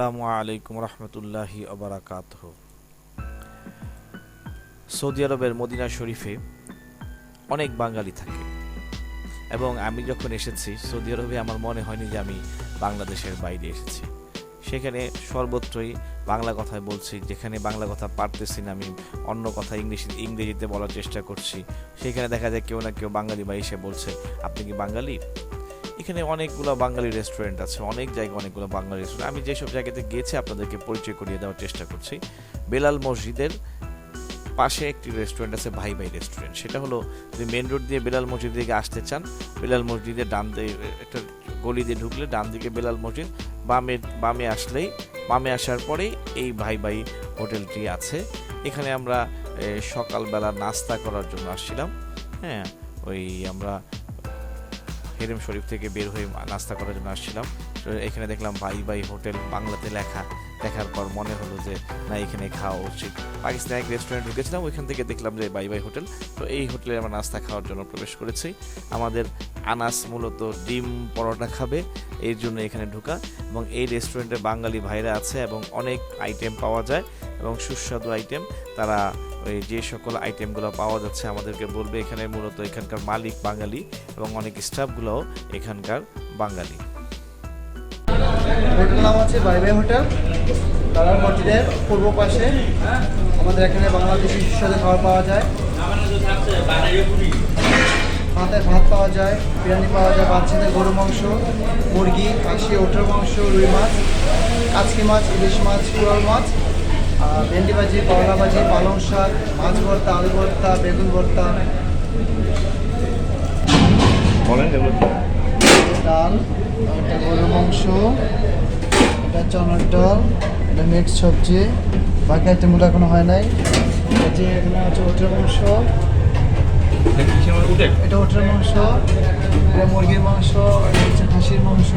আসসালামু আলাইকুম রহমতুল্লাহি অবরাকাত সৌদি আরবের মদিনা শরীফে অনেক বাঙালি থাকে এবং আমি যখন এসেছি, সৌদি আরবে আমার মনে হয়নি যে আমি বাংলাদেশের বাইরে এসেছি। সেখানে সর্বত্রই বাংলা কথায় বলছি, যেখানে বাংলা কথা পারতেছি না আমি, অন্য কথা ইংলিশ, ইংরেজিতে বলার চেষ্টা করছি। সেখানে দেখা যায় কেউ না কেউ বাঙালি বা এসে বলছে, আপনি কি বাঙালি? এখানে অনেকগুলো বাঙালি রেস্টুরেন্ট আছে, অনেক জায়গায় অনেকগুলো বাঙালি রেস্টুরেন্ট আমি যেসব জায়গাতে গেছি, আপনাদেরকে পরিচয় করিয়ে দেওয়ার চেষ্টা করছি। বেলাল মসজিদের পাশে একটি রেস্টুরেন্ট আছে, ভাই ভাই রেস্টুরেন্ট সেটা হলো, যদি মেন রোড দিয়ে বেলাল মসজিদ দিকে আসতে চান, বেলাল মসজিদের ডান দিকে, একটা গলি দিয়ে ঢুকলে ডান দিকে বেলাল মসজিদ, বামে বামে আসলেই, বামে আসার পরেই এই ভাই ভাই হোটেলটি আছে। এখানে আমরা সকালবেলা নাস্তা করার জন্য আসছিলাম। হ্যাঁ ওই আমরা হেরেম শরীফ থেকে বের হয়ে নাস্তা করার জন্য আসছিলাম। এখানে দেখলাম বাই বাই হোটেল বাংলাতে লেখা। দেখার পর মনে হলো যে, না, এখানে খাওয়া উচিত। পাকিস্তানে এক রেস্টুরেন্ট ঢুকেছিলাম, ওইখান থেকে দেখলাম যে বাই বাই হোটেল। তো এই হোটেলে আমরা নাস্তা খাওয়ার জন্য প্রবেশ করেছি। আমাদের আনাস মূলত ডিম পরোটা খাবে, এর জন্য এখানে ঢুকা। এবং এই রেস্টুরেন্টে বাঙালি ভাইরা আছে এবং অনেক আইটেম পাওয়া যায় এবং সুস্বাদু আইটেম তারা ওই যে সকল আইটেমগুলো পাওয়া যাচ্ছে আমাদেরকে বলবে, এখানে মূলত এখানকার মালিক বাঙালি এবং অনেক স্টাফগুলোও এখানকার বাঙালি। হোটেল নাম হচ্ছে বাই বাই হোটেল। তারার মসজিদের পূর্ব পাশে আমাদের এখানে বাংলাদেশি সুস্বাদু খাবার পাওয়া যায়। ভাতের ভাত পাওয়া যায়, বিরিয়ানি পাওয়া যায়, বাচ্চাদের গরু মাংস, মুরগি, খাসি, ওটার মাংস, রুই মাছ, কাচকি মাছ, ইলিশ মাছ, কুড়াল মাছ ভেন্ডি ভাজি করলা ভাজি পালং শাক মাছ ভর্তা আলু ভর্তা বেগুন ভর্তা। বলেন ডাল এটা গরুর মাংস এটা চনার ডাল এটা মিক্স সবজি। বাকি আইটেমগুলো এখনও হয় নাই। যে এখানে আছে ওটের মাংস। এটা ওটের মাংস এটা মুরগির মাংস এটা হচ্ছে খাসির মাংস।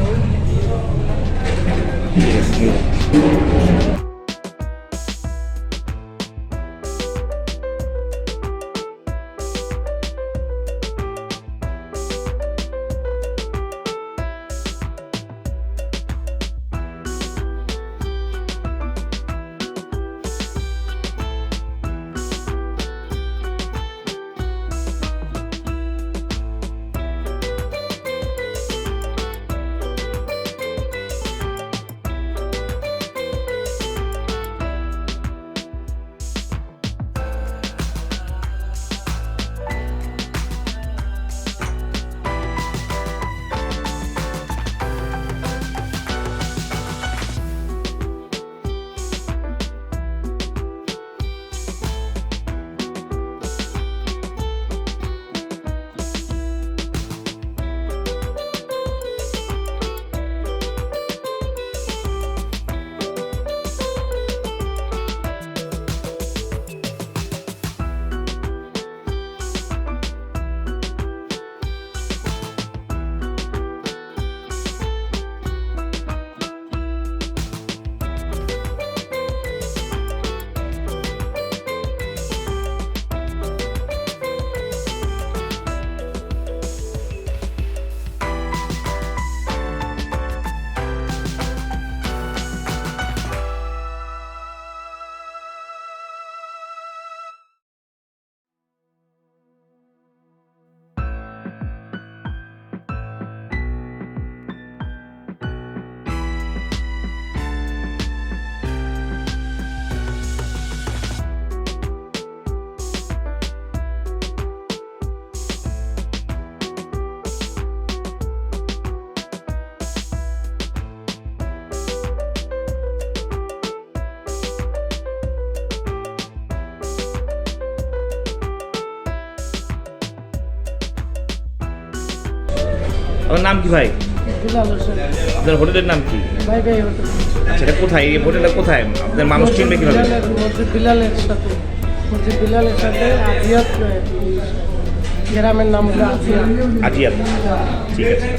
আপনার নাম কি ভাই? আপনার হোটেলের নাম কি? ভাই ভাই হোটেল আচ্ছা কোথায়? এই হোটেলটা কোথায়? আপনার মানুষ চিনবে কীভাবে? বিলালের মসজিদ বিলালের সাথে বিলালের সাথে আজিয়াত গ্রামের নাম হলো আজিয়াত। আজিয়া ঠিক আছে